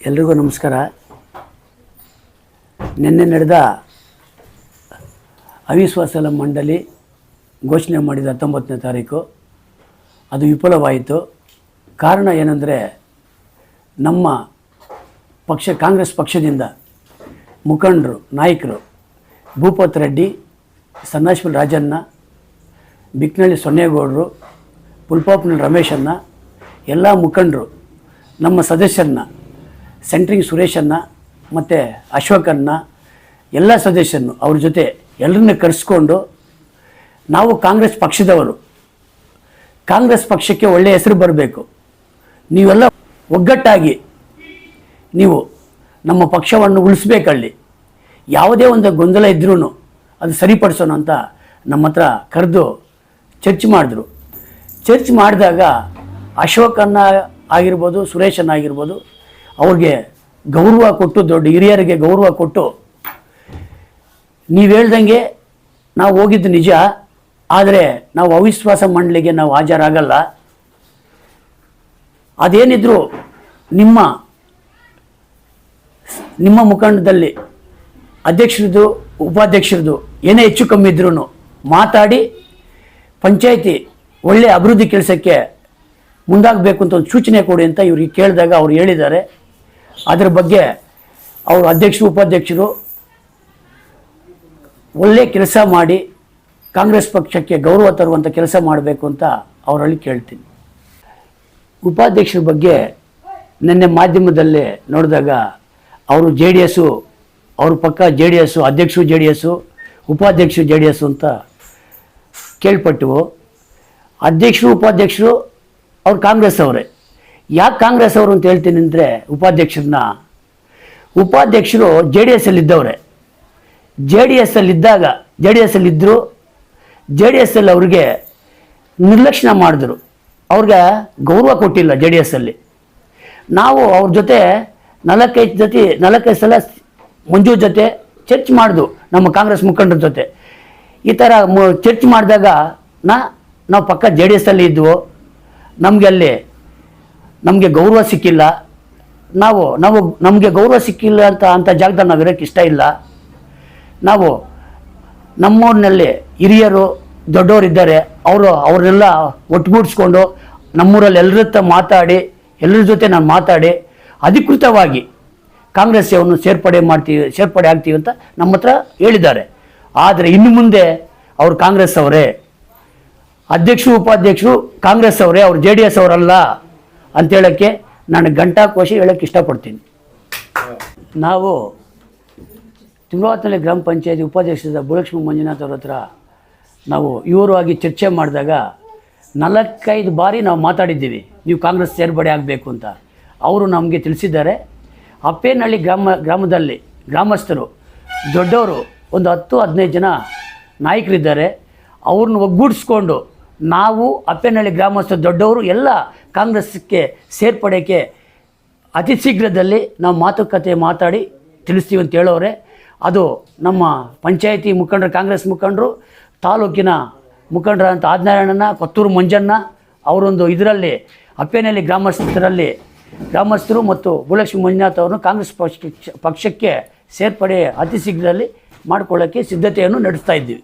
ಎಲ್ರಿಗೂ ನಮಸ್ಕಾರ. ನಿನ್ನೆ ನಡೆದ ಅವಿಶ್ವಾಸ ಮಂಡಳಿ ಘೋಷಣೆ ಮಾಡಿದ ಹತ್ತೊಂಬತ್ತನೇ ತಾರೀಕು. ಅದು ವಿಫಲವಾಯಿತು. ಕಾರಣ ಏನಂದರೆ ನಮ್ಮ ಪಕ್ಷ, ಕಾಂಗ್ರೆಸ್ ಪಕ್ಷದಿಂದ ಮುಖಂಡರು, ನಾಯಕರು ಭೂಪತ್ ರೆಡ್ಡಿ ಸನ್ನಾಶ್ವಲ್ ರಾಜಣ್ಣ, ಬಿಕ್ನಳ್ಳಿ ಸೊನ್ನೇಗೌಡರು, ಪುಲ್ಪಾಪ್ನಳ್ಳಿ ರಮೇಶನ್ನ ಎಲ್ಲ ಮುಖಂಡರು, ನಮ್ಮ ಸದಸ್ಯರನ್ನ ಸೆಂಟ್ರಿಂಗ್ ಸುರೇಶನ್ನ ಮತ್ತು ಅಶೋಕನ್ನ ಎಲ್ಲ ಸದಸ್ಯರನ್ನು ಅವ್ರ ಜೊತೆ ಎಲ್ಲರನ್ನ ಕರೆಸ್ಕೊಂಡು ನಾವು ಕಾಂಗ್ರೆಸ್ ಪಕ್ಷದವರು. ಕಾಂಗ್ರೆಸ್ ಪಕ್ಷಕ್ಕೆ ಒಳ್ಳೆಯ ಹೆಸರು ಬರಬೇಕು. ನೀವೆಲ್ಲ ಒಗ್ಗಟ್ಟಾಗಿ ನೀವು ನಮ್ಮ ಪಕ್ಷವನ್ನು ಉಳಿಸ್ಬೇಕಳ್ಳಿ ಯಾವುದೇ ಒಂದು ಗೊಂದಲ ಇದ್ರೂ ಅದು ಸರಿಪಡಿಸೋಣ ಅಂತ ನಮ್ಮ ಹತ್ರ ಕರೆದು ಚರ್ಚ್ ಮಾಡಿದ್ರು. ಚರ್ಚ್ ಮಾಡಿದಾಗ ಅಶೋಕನ್ನ ಆಗಿರ್ಬೋದು, ಸುರೇಶನ್ನ ಆಗಿರ್ಬೋದು ಅವ್ರಿಗೆ ಗೌರವ ಕೊಟ್ಟು, ದೊಡ್ಡ ಹಿರಿಯರಿಗೆ ಗೌರವ ಕೊಟ್ಟು, ನೀವು ಹೇಳ್ದಂಗೆ ನಾವು ಹೋಗಿದ್ದು ನಿಜ, ಆದರೆ ನಾವು ಅವಿಶ್ವಾಸ ಮಂಡಳಿಗೆ ನಾವು ಹಾಜರಾಗಲ್ಲ. ಅದೇನಿದ್ರು ನಿಮ್ಮ ನಿಮ್ಮ ಮುಖಂಡದಲ್ಲಿ ಅಧ್ಯಕ್ಷರದು ಉಪಾಧ್ಯಕ್ಷರದು ಏನೇ ಹೆಚ್ಚು ಕಮ್ಮಿ ಇದ್ರೂ ಮಾತಾಡಿ, ಪಂಚಾಯಿತಿ ಒಳ್ಳೆಯ ಅಭಿವೃದ್ಧಿ ಕೆಲಸಕ್ಕೆ ಮುಂದಾಗಬೇಕು ಅಂತ ಒಂದು ಸೂಚನೆ ಕೊಡಿ ಅಂತ ಇವ್ರಿಗೆ ಕೇಳಿದಾಗ ಅವ್ರು ಹೇಳಿದ್ದಾರೆ. ಅದ್ರ ಬಗ್ಗೆ ಅವರು ಅಧ್ಯಕ್ಷರು, ಉಪಾಧ್ಯಕ್ಷರು ಒಳ್ಳೆ ಕೆಲಸ ಮಾಡಿ ಕಾಂಗ್ರೆಸ್ ಪಕ್ಷಕ್ಕೆ ಗೌರವ ತರುವಂಥ ಕೆಲಸ ಮಾಡಬೇಕು ಅಂತ ಅವರಲ್ಲಿ ಕೇಳ್ತೀನಿ. ಉಪಾಧ್ಯಕ್ಷರ ಬಗ್ಗೆ ನಿನ್ನೆ ಮಾಧ್ಯಮದಲ್ಲಿ ನೋಡಿದಾಗ ಅವರು ಜೆ ಡಿ ಎಸ್ಸು ಅವ್ರ ಪಕ್ಕ ಜೆ ಡಿ ಎಸ್ಸು ಅಧ್ಯಕ್ಷರು ಜೆ ಡಿ ಎಸ್ಸು ಉಪಾಧ್ಯಕ್ಷರು ಜೆ ಡಿ ಎಸ್ಸು ಅಂತ ಕೇಳ್ಪಟ್ಟವು. ಅಧ್ಯಕ್ಷರು, ಉಪಾಧ್ಯಕ್ಷರು ಅವ್ರು ಕಾಂಗ್ರೆಸ್ ಅವರೇ. ಯಾಕೆ ಕಾಂಗ್ರೆಸ್ ಅವರು ಅಂತ ಹೇಳ್ತೀನಿ ಅಂದರೆ ಉಪಾಧ್ಯಕ್ಷರನ್ನ. ಉಪಾಧ್ಯಕ್ಷರು ಜೆ ಡಿ ಎಸ್ ಅಲ್ಲಿದ್ದವ್ರೆ ಜೆ ಡಿ ಎಸ್ ಅಲ್ಲಿದ್ದಾಗ ಜೆ ಡಿ ಎಸ್ ಅಲ್ಲಿದ್ದರು ಜೆ ಡಿ ಎಸ್ ಅಲ್ಲಿ ಅವ್ರಿಗೆ ನಿರ್ಲಕ್ಷಣ ಮಾಡಿದ್ರು. ಅವ್ರಿಗೆ ಗೌರವ ಕೊಟ್ಟಿಲ್ಲ ಜೆ ಡಿ ಎಸ್ ಅಲ್ಲಿ. ನಾವು ಅವ್ರ ಜೊತೆ ನಾಲ್ಕೈದು ಜೊತೆ, ನಾಲ್ಕೈದು ಸಲ ಮಂಜು ಜೊತೆ ಚರ್ಚ್ ಮಾಡಿದ್ವು ನಮ್ಮ ಕಾಂಗ್ರೆಸ್ ಮುಖಂಡರ ಜೊತೆ. ಈ ಥರ ಚರ್ಚ್ ಮಾಡಿದಾಗ ನಾ, ನಾವು ಪಕ್ಕ ಜೆ ಡಿ ಎಸ್ ಅಲ್ಲಿ ಇದ್ವು. ನಮಗೆ ಅಲ್ಲಿ ನಮಗೆ ಗೌರವ ಸಿಕ್ಕಿಲ್ಲ. ನಾವು ನಾವು, ನಮಗೆ ಗೌರವ ಸಿಕ್ಕಿಲ್ಲ ಅಂತ ಅಂಥ ಜಾಗದಲ್ಲಿ ನಾವು ಇರೋಕ್ಕೆ ಇಷ್ಟ ಇಲ್ಲ. ನಾವು ನಮ್ಮೂರಿನಲ್ಲಿ ಹಿರಿಯರು, ದೊಡ್ಡವರು ಇದ್ದಾರೆ. ಅವರು, ಅವ್ರನ್ನೆಲ್ಲ ಒಟ್ಟುಗೂಡಿಸ್ಕೊಂಡು ನಮ್ಮೂರಲ್ಲಿ ಎಲ್ಲರ ಹತ್ರ ಮಾತಾಡಿ ಎಲ್ಲರ ಜೊತೆ ನಾನು ಮಾತಾಡಿ, ಅಧಿಕೃತವಾಗಿ ಕಾಂಗ್ರೆಸ್ಸವನ್ನು ಸೇರ್ಪಡೆ ಮಾಡ್ತೀವಿ, ಸೇರ್ಪಡೆ ಆಗ್ತೀವಿ ಅಂತ ನಮ್ಮ ಹತ್ರ ಹೇಳಿದ್ದಾರೆ. ಆದರೆ ಇನ್ನು ಮುಂದೆ ಅವರು ಕಾಂಗ್ರೆಸ್ ಅವರೇ. ಅಧ್ಯಕ್ಷರು, ಉಪಾಧ್ಯಕ್ಷರು ಕಾಂಗ್ರೆಸ್ ಅವರೇ, ಅವರು ಜೆ ಡಿ ಎಸ್ ಅವರಲ್ಲ. ಅಂತ ಹೇಳಕ್ಕೆ ನಾನು ಗಂಟಾಕೋಶಿ ಹೇಳೋಕ್ಕೆ ಇಷ್ಟಪಡ್ತೀನಿ. ನಾವು ತಿಂಗಳವತ್ತಲ್ಲಿ ಗ್ರಾಮ ಪಂಚಾಯತಿ ಉಪಾಧ್ಯಕ್ಷರಾದ ಭೂಲಕ್ಷ್ಮಿ ಮಂಜುನಾಥ್ ಅವ್ರ ಹತ್ರ ನಾವು ಇವರು ಚರ್ಚೆ ಮಾಡಿದಾಗ ನಾಲ್ಕೈದು ಬಾರಿ ನಾವು ಮಾತಾಡಿದ್ದೀವಿ, ನೀವು ಕಾಂಗ್ರೆಸ್ ಸೇರ್ಪಡೆ ಆಗಬೇಕು ಅಂತ. ಅವರು ನಮಗೆ ತಿಳಿಸಿದ್ದಾರೆ. ಅಪ್ಪೇನಹಳ್ಳಿ ಗ್ರಾಮ, ಗ್ರಾಮದಲ್ಲಿ ಗ್ರಾಮಸ್ಥರು, ದೊಡ್ಡವರು ಒಂದು ಹತ್ತು ಹದಿನೈದು ಜನ ನಾಯಕರಿದ್ದಾರೆ. ಅವ್ರನ್ನ ಒಗ್ಗೂಡಿಸ್ಕೊಂಡು ನಾವು ಅಪ್ಪೇನಹಳ್ಳಿ ಗ್ರಾಮಸ್ಥರು ದೊಡ್ಡವರು ಎಲ್ಲ ಕಾಂಗ್ರೆಸ್ಗೆ ಸೇರ್ಪಡೆಗೆ ಅತಿ ಶೀಘ್ರದಲ್ಲಿ ನಾವು ಮಾತುಕತೆ ಮಾತಾಡಿ ತಿಳಿಸ್ತೀವಿ ಅಂತ ಹೇಳೋರೆ. ಅದು ನಮ್ಮ ಪಂಚಾಯತಿ ಮುಖಂಡರು, ಕಾಂಗ್ರೆಸ್ ಮುಖಂಡರು, ತಾಲೂಕಿನ ಮುಖಂಡರಂತ ಆದಿನಾರಾಯಣನ ಕೊತ್ತೂರು ಮಂಜಣ್ಣ ಅವರೊಂದು ಇದರಲ್ಲಿ, ಅಪ್ಪೇನಹಳ್ಳಿ ಗ್ರಾಮಸ್ಥರಲ್ಲಿ, ಗ್ರಾಮಸ್ಥರು ಮತ್ತು ಭೂಲಕ್ಷ್ಮಿ ಮಂಜುನಾಥ್ ಅವರನ್ನು ಕಾಂಗ್ರೆಸ್ ಪಕ್ಷ ಪಕ್ಷಕ್ಕೆ ಸೇರ್ಪಡೆ ಅತಿ ಶೀಘ್ರದಲ್ಲಿ ಮಾಡಿಕೊಳ್ಳೋಕ್ಕೆ ಸಿದ್ಧತೆಯನ್ನು ನಡೆಸ್ತಾ ಇದ್ದೀವಿ.